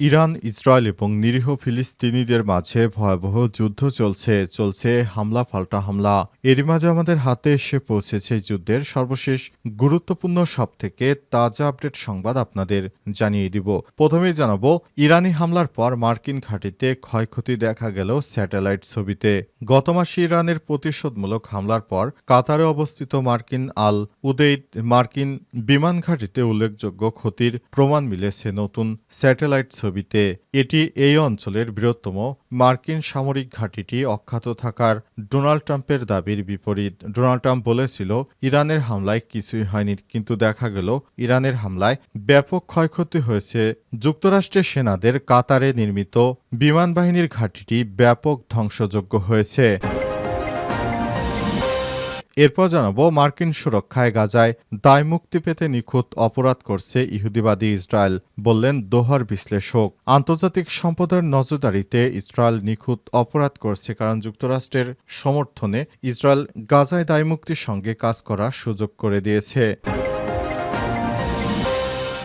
Iran, Israel এবং নিরীহ ফিলিস্তিনিদের মাঝে ভয়াবহ যুদ্ধ চলছে চলছে হামলা, পাল্টা হামলা। এরই মাঝে আমাদের হাতে এসে পৌঁছেছে যুদ্ধের সর্বশেষ গুরুত্বপূর্ণ সব থেকে তাজা আপডেট সংবাদ আপনাদের জানিয়ে দিব। প্রথমেই জানাব, ইরানি হামলার পর মার্কিন ঘাঁটিতে ক্ষয়ক্ষতি দেখা গেল স্যাটেলাইট ছবিতে। গত মাসে ইরানের প্রতিশোধমূলক হামলার পর কাতারে অবস্থিত মার্কিন আল উদেইদ, মার্কিন বিমান ঘাঁটিতে উল্লেখযোগ্য ক্ষতির প্রমাণ মিলেছে নতুন স্যাটেলাইট ছবিতে এটি এই অঞ্চলের বৃহত্তম মার্কিন সামরিক ঘাঁটিটি অখ্যাত থাকার ডোনাল্ড ট্রাম্পের দাবির বিপরীত। ডোনাল্ড ট্রাম্প বলেছিল, ইরানের হামলায় কিছুই হয়নি, কিন্তু দেখা গেল ইরানের হামলায় ব্যাপক ক্ষয়ক্ষতি হয়েছে। যুক্তরাষ্ট্রের সেনাদের কাতারে নির্মিত বিমান বাহিনীর ঘাঁটিটি ব্যাপক ধ্বংসযোগ্য হয়েছে। এরপর জানাব, মার্কিন সুরক্ষায় গাজায় দায় মুক্তি পেতে নিখুঁত অপরাধ করছে ইহুদিবাদী ইসরায়েল, বললেন দোহার বিশ্লেষক। আন্তর্জাতিক সম্পদের নজরদারিতে ইসরায়েল নিখুঁত অপরাধ করছে কারণ যুক্তরাষ্ট্রের সমর্থনে ইসরায়েল গাজায় দায় মুক্তির সঙ্গে কাজ করার সুযোগ করে দিয়েছে।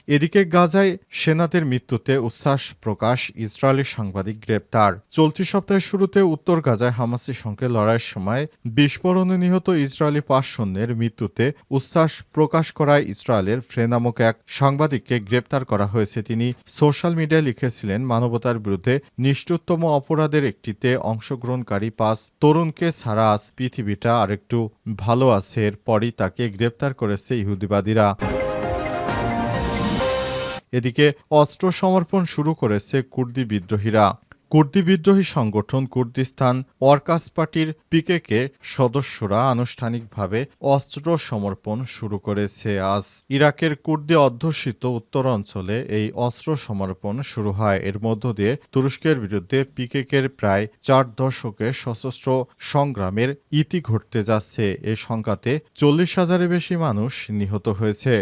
এদিকে গাজায় সেনাদের মৃত্যুতে উচ্ছ্বাস প্রকাশ, ইসরায়েলি সাংবাদিক গ্রেপ্তার। চলতি সপ্তাহের শুরুতে উত্তর গাজায় হামাসের সঙ্গে লড়াইয়ের সময় বিস্ফোরণে নিহত ইসরায়েলি পাঁচ সৈন্যের মৃত্যুতে উচ্ছ্বাস প্রকাশ করায় ইসরায়েলের ফ্রে নামক এক সাংবাদিককে গ্রেপ্তার করা হয়েছে। তিনি সোশ্যাল মিডিয়ায় লিখেছিলেন, মানবতার বিরুদ্ধে নিষ্ঠুরতম অপরাধের একটিতে অংশগ্রহণকারী পাঁচ তরুণকে ছাড়া আজ পৃথিবীটা আরেকটু ভালো আছে। এরপরই তাকে গ্রেপ্তার করেছে ইহুদিবাদীরা। এদিকে অস্ত্র সমর্পণ শুরু করেছে কুর্দি বিদ্রোহীরা। কুর্দি বিদ্রোহী সংগঠন কুর্দিস্তান ওয়ার্কার্স পার্টির পিকেকে সদস্যরা আনুষ্ঠানিকভাবে অস্ত্র সমর্পণ শুরু করেছে। আজ ইরাকের কুর্দি অধ্যুষিত উত্তর অঞ্চলে এই অস্ত্র সমর্পণ শুরু হয়। এর মধ্য দিয়ে তুরস্কের বিরুদ্ধে পিকেকের প্রায় চার দশকের সশস্ত্র সংগ্রামের ইতি ঘটতে যাচ্ছে। এ সংখ্যাতে চল্লিশ হাজারের বেশি মানুষ নিহত হয়েছে।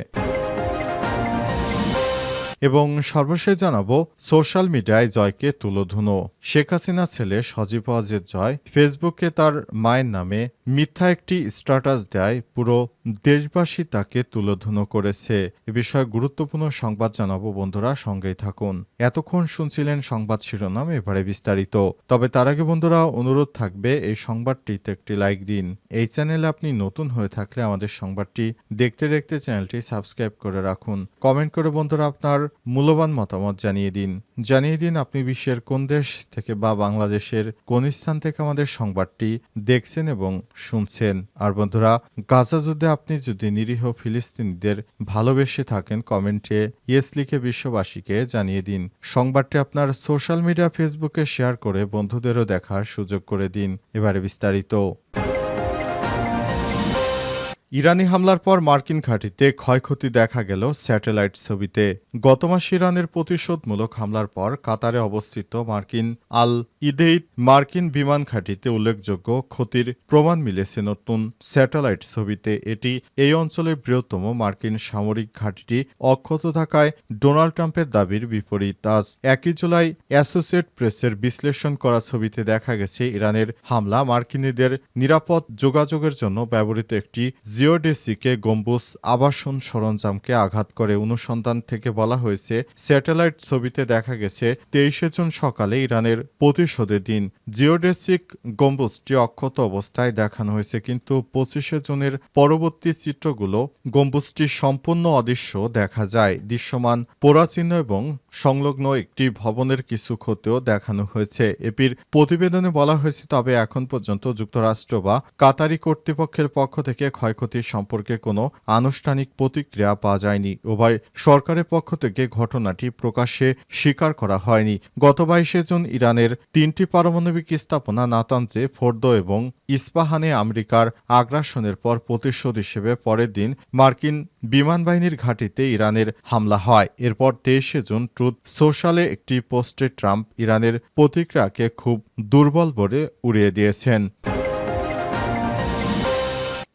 এবং সর্বশেষ জানাব সোশ্যাল মিডিয়ায় জয়কে তুলোধুনো। শেখ হাসিনা ছেলে সজীব ওয়াজের জয় ফেসবুকে তার মায়ের নামে মিথ্যা একটি স্ট্যাটাস দেয়, পুরো দেশবাসী তাকে তুলোধুনো করেছে। এ বিষয়ে গুরুত্বপূর্ণ সংবাদ জানাব বন্ধুরা, সঙ্গেই থাকুন। এতক্ষণ শুনছিলেন সংবাদ শিরোনাম, এবারে বিস্তারিত। তবে তার আগে বন্ধুরা, অনুরোধ থাকবে, এই সংবাদটিতে একটি লাইক দিন। এই চ্যানেলে আপনি নতুন হয়ে থাকলে আমাদের সংবাদটি দেখতে দেখতে চ্যানেলটি সাবস্ক্রাইব করে রাখুন। কমেন্ট করে বন্ধুরা, আপনার মূল্যবান মতামত জানিয়ে দিন। জানিয়ে দিন আপনি বিশ্বের কোন দেশ থেকে বা বাংলাদেশের কোন স্থান থেকে আমাদের সংবাদটি দেখছেন এবং শুনছেন। আর বন্ধুরা, গাজা যুদ্ধে আপনি যদি নিরীহ ফিলিস্তিনিদের ভালোবেসে থাকেন, কমেন্টে ইয়েস লিখে বিশ্ববাসীকে জানিয়ে দিন। সংবাদটি আপনার সোশ্যাল মিডিয়া, ফেসবুকে শেয়ার করে বন্ধুদেরও দেখার সুযোগ করে দিন। এবারে বিস্তারিত। ইরানি হামলার পর মার্কিন ঘাঁটিতে ক্ষয়ক্ষতি দেখা গেল স্যাটেলাইট ছবিতে। গত মাসে ইরানের প্রতিশোধমূলক হামলার পর কাতারে অবস্থিত মার্কিন আল ইদেইদ মার্কিন বিমান ঘাঁটিতে উল্লেখযোগ্য ক্ষতির প্রমাণ মিলেছে নতুন স্যাটেলাইট ছবিতে। এটি এই অঞ্চলের বৃহত্তম মার্কিন সামরিক ঘাঁটিটি অক্ষত থাকায় ডোনাল্ড ট্রাম্পের দাবির বিপরীত। আজ একই জুলাই অ্যাসোসিয়েট প্রেসের বিশ্লেষণ করা ছবিতে দেখা গেছে, ইরানের হামলা মার্কিনীদের নিরাপদ যোগাযোগের জন্য ব্যবহৃত একটি জিওডেসিকে গম্বুজ আবাসন সরঞ্জামকে আঘাত করে অনুসন্ধান থেকে বলা হয়েছে, স্যাটেলাইট ছবিতে দেখা গেছে, তেইশে জুন সকালে ইরানের প্রতিশোধের দিন। জিওডেসিক গম্বুজটি অক্ষত অবস্থায় দেখানো হয়েছে, কিন্তু পঁচিশে জুনের পরবর্তী চিত্রগুলো গম্বুজটি সম্পূর্ণ অদৃশ্য দেখা যায়। দৃশ্যমান পোড়াচিহ্ন এবং সংলগ্ন একটি ভবনের কিছু ক্ষতিও দেখানো হয়েছে। এপির প্রতিবেদনে বলা হয়েছে, তবে এখন পর্যন্ত যুক্তরাষ্ট্র বা কাতারি কর্তৃপক্ষের পক্ষ থেকে ক্ষয়ক্ষতির সম্পর্কে কোনো আনুষ্ঠানিক প্রতিক্রিয়া পাওয়া যায়নি। উভয় সরকারের পক্ষ থেকে ঘটনাটি প্রকাশ্যে স্বীকার করা হয়নি। গত বাইশে জুন ইরানের তিনটি পারমাণবিক স্থাপনা নাতাঞ্জে ফোর্দো এবং ইস্পাহানে আমেরিকার আগ্রাসনের পর প্রতিশোধ হিসেবে পরের দিন মার্কিন বিমান বাহিনীর ঘাঁটিতে ইরানের হামলা হয়। এরপর তেইশে জুন ট্রুথ সোশ্যালে একটি পোস্টে ট্রাম্প ইরানের প্রতিক্রিয়াকে খুব দুর্বল বলে উড়িয়ে দিয়েছেন।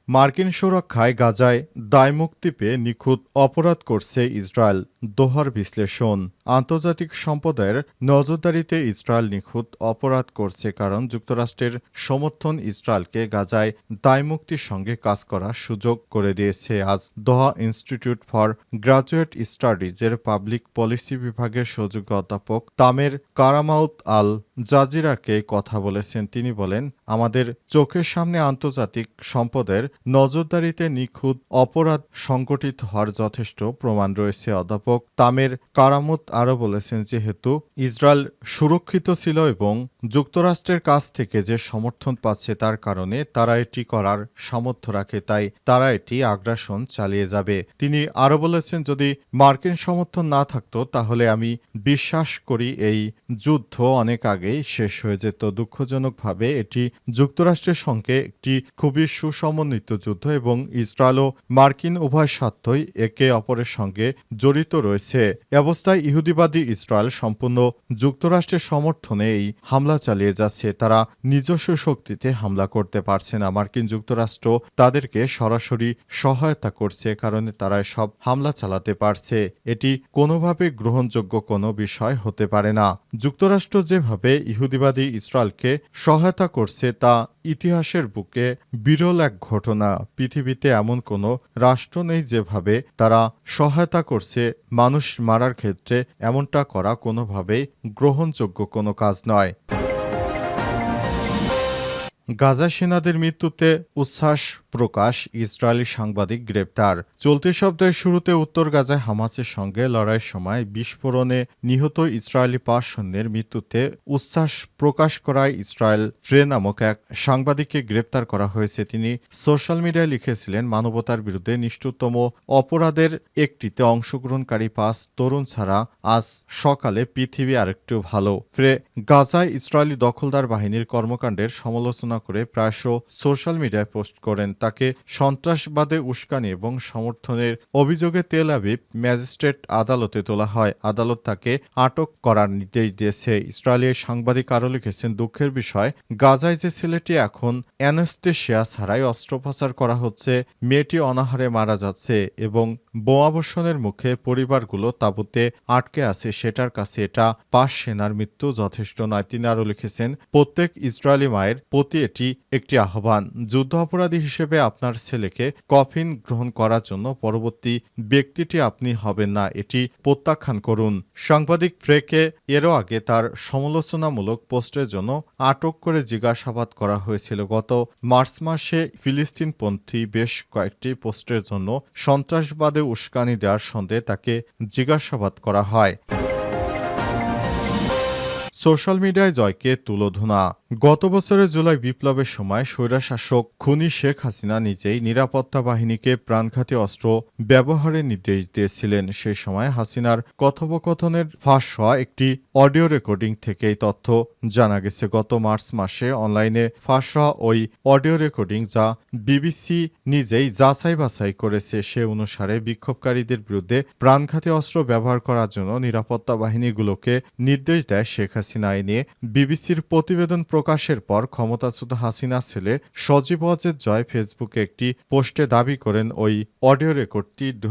মার্কিন সুরক্ষায় গাজায় দায়মুক্তি পেয়ে নিখুঁত অপরাধ করছে ইসরায়েল। দোহার বিশ্লেষণ, আন্তর্জাতিক সম্প্রদায়ের নজরদারিতে ইসরায়েল নিখুঁত অপরাধ করছে কারণ যুক্তরাষ্ট্রের সমর্থন ইসরায়েলকে গাজায় দায়মুক্তির সঙ্গে কাজ করার সুযোগ করে দিয়েছে। আজ দোহা ইনস্টিটিউট ফর গ্রাজুয়েট স্টাডিজের পাবলিক পলিসি বিভাগের সহযোগী অধ্যাপক তামের কারামাউত আল জাজিরাকে কথা বলেছেন। তিনি বলেন, আমাদের চোখের সামনে আন্তর্জাতিক সম্পদের নজরদারিতে নিখুঁত অপরাধ সংগঠিত হওয়ার যথেষ্ট প্রমাণ রয়েছে। অধ্যাপক তামের কারামত আরও বলেছেন, যেহেতু ইসরায়েল সুরক্ষিত ছিল এবং যুক্তরাষ্ট্রের কাছ থেকে যে সমর্থন পাচ্ছে তার কারণে তারা এটি করার সামর্থ্য রাখে, তাই তারা এটি আগ্রাসন চালিয়ে যাবে। তিনি আরও বলেছেন, যদি মার্কিন সমর্থন না থাকতো, তাহলে আমি বিশ্বাস করি এই যুদ্ধ অনেক আগেই শেষ হয়ে যেত। দুঃখজনকভাবে এটি যুক্তরাষ্ট্রের সঙ্গে একটি খুবই সুসমন্বিত যুদ্ধ এবং ইসরায়েল ও মার্কিন উভয় স্বার্থই একে অপরের সঙ্গে জড়িত রয়েছে। অবস্থায় ইহুদিবাদী ইসরায়েল সম্পূর্ণ যুক্তরাষ্ট্রের সমর্থনে এই হামলা চালিয়ে যাচ্ছে। তারা নিজস্ব শক্তিতে হামলা করতে পারছে না। মার্কিন যুক্তরাষ্ট্র তাদেরকে সরাসরি সহায়তা করছে কারণে তারা সব হামলা চালাতে পারছে। এটি কোনোভাবে গ্রহণযোগ্য কোনো বিষয় হতে পারে না। যুক্তরাষ্ট্র যেভাবে ইহুদিবাদী ইসরায়েলকে সহায়তা করছে তা ইতিহাসের বুকে বিরল এক ঘটনা। পৃথিবীতে এমন কোনো রাষ্ট্র নেই যেভাবে তারা সহায়তা করছে। মানুষ মারার ক্ষেত্রে এমনটা করা কোনোভাবেই গ্রহণযোগ্য কোনো কাজ নয়। গাজা সেনাদের মৃত্যুতে উচ্ছ্বাস প্রকাশ, ইসরায়েলি সাংবাদিক গ্রেপ্তার। চলতি সপ্তাহের শুরুতে উত্তর গাজায় হামাসের সঙ্গে লড়াইয়ের সময় বিস্ফোরণে নিহত ইসরায়েলি পাঁচ সৈন্যের মৃত্যুতে উচ্ছ্বাস প্রকাশ করায় ইসরায়েল ফ্রে নামক এক সাংবাদিককে গ্রেপ্তার করা হয়েছে। তিনি সোশ্যাল মিডিয়ায় লিখেছিলেন, মানবতার বিরুদ্ধে নিষ্ঠুরতম অপরাধের একটিতে অংশগ্রহণকারী পাঁচ তরুণ ছাড়া আজ সকালে পৃথিবী আরেকটু ভালো। ফ্রে, গাজায় ইসরায়েলি দখলদার বাহিনীর কর্মকাণ্ডের সমালোচনা করে প্রায়শ সোশ্যাল মিডিয়ায় পোস্ট করেন। তাকে সন্ত্রাসবাদে উস্কানি এবং সমর্থনের অভিযোগে তেল আবিব ম্যাজিস্ট্রেট আদালতে তোলা হয়। আদালত তাকে আটক করার নির্দেশ দিয়েছে। ইসরায়েলের সাংবাদিক আরও লিখেছেন, দুঃখের বিষয়, গাজায় যে ছেলেটি এখন অ্যানেস্থেশিয়া ছাড়াই অস্ত্রোপচার করা হচ্ছে, মেয়েটি অনাহারে মারা যাচ্ছে এবং বোমাবর্ষণের মুখে পরিবারগুলো তাঁবুতে আটকে আছে। সেটার কাছে এটা পাশ সেনার মৃত্যু যথেষ্ট নয়। তিনি আরও লিখেছেন, প্রত্যেক ইসরায়েলি মায়ের প্রতি এটি একটি আহ্বান। যুদ্ধ অপরাধী হিসেবে আপনার ছেলেকে কফিন গ্রহণ করার জন্য পরবর্তী ব্যক্তিটি আপনি হবেন না, এটি প্রত্যাখ্যান করুন। সাংবাদিক ফ্রেকে এরও আগে তার সমালোচনামূলক পোস্টের জন্য আটক করে জিজ্ঞাসাবাদ করা হয়েছিল। গত মার্চ মাসে ফিলিস্তিনপন্থী বেশ কয়েকটি পোস্টের জন্য সন্ত্রাসবাদে উস্কানি দেওয়ার সন্দেহে তাকে জিজ্ঞাসাবাদ করা হয়। সোশ্যাল মিডিয়ায় জয়কে তুলোধনা। গত বছরের জুলাই বিপ্লবের সময় স্বৈরাশাসক খুনি শেখ হাসিনা নিজেই নিরাপত্তা বাহিনীকে প্রাণঘাতী অস্ত্র ব্যবহারের নির্দেশ দিয়েছিলেন। সেই সময় হাসিনার কথোপকথনের ফাঁস হওয়া একটি অডিও রেকর্ডিং থেকে এই তথ্য জানা গেছে। গত মার্চ মাসে অনলাইনে ফাঁস হওয়া ওই অডিও রেকর্ডিং যা বিবিসি নিজেই যাচাই বাছাই করেছে, সে অনুসারে বিক্ষোভকারীদের বিরুদ্ধে প্রাণঘাতী অস্ত্র ব্যবহার করার জন্য নিরাপত্তা বাহিনীগুলোকে নির্দেশ দেয় শেখ হাসিনা। নিয়ে বিবিসির প্রতিবেদন প্রকাশের পর ক্ষমতাচ্যুত হাসিনা ছেলে সজীব ওয়াজেদ জয় ফেসবুকে একটি পোস্টে দাবি করেন, ওই অডিও রেকর্ডটি দু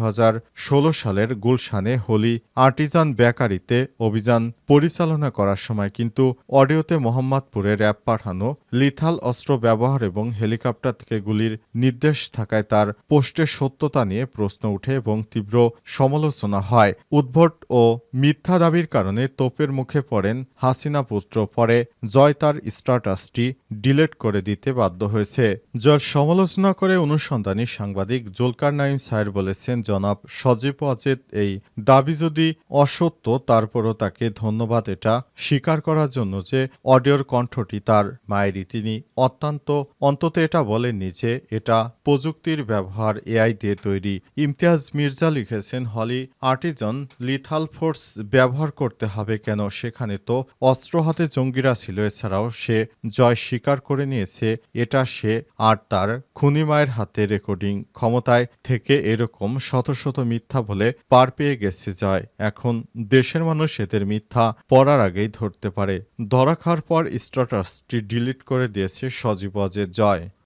সালের গুলশানে হোলি আর্টিজান বেকারিতে অভিযান পরিচালনা করার সময় কিন্তু অডিওতে মোহাম্মদপুরে র্যাব পাঠানো, লিথাল অস্ত্র ব্যবহার এবং হেলিকপ্টার থেকে গুলির নির্দেশ থাকায় তার পোস্টের সত্যতা নিয়ে প্রশ্ন উঠে এবং তীব্র সমালোচনা হয়। উদ্ভট ও মিথ্যা দাবির কারণে তোপের মুখে পড়েন হাসিনা পুত্র। পরে জয় তার স্ট্যাটাসটি ডিলেট করে দিতে বাধ্য হয়েছে। যার সমালোচনা করে অনুসন্ধানী সাংবাদিক জুলকার নাইন সাহের বলেছেন, জনাব সজীব অজেদ এই দাবি যদি অসত্য, তারপরও তাকে ধন্যবাদ এটা স্বীকার করার জন্য যে অডিওর কণ্ঠটি তার মায়েরই। তিনি অত্যন্ত, অন্তত এটা বলেননি যে এটা প্রযুক্তির ব্যবহার, এআই দিয়ে তৈরি। ইমতিয়াজ মির্জা লিখেছেন, হলি আর্টিজন লিথাল ফোর্স ব্যবহার করতে হবে কেন? সেখানে তো অস্ত্র হাতে জঙ্গিরা ছিল, এছাড়াও সে জয় স্বীকার করে নিয়েছে, এটা সে আর তার খুনি মায়ের হাতে রেকর্ডিং ক্ষমতায় থেকে এরকম শত শত মিথ্যা বলে পার পেয়ে গেছে জয়। এখন দেশের মানুষ এদের মিথ্যা পড়ার আগেই ধরতে পারে। ধরা খাওয়ার পর স্ট্যাটাসটি ডিলিট করে দিয়েছে সজীব অজের জয়।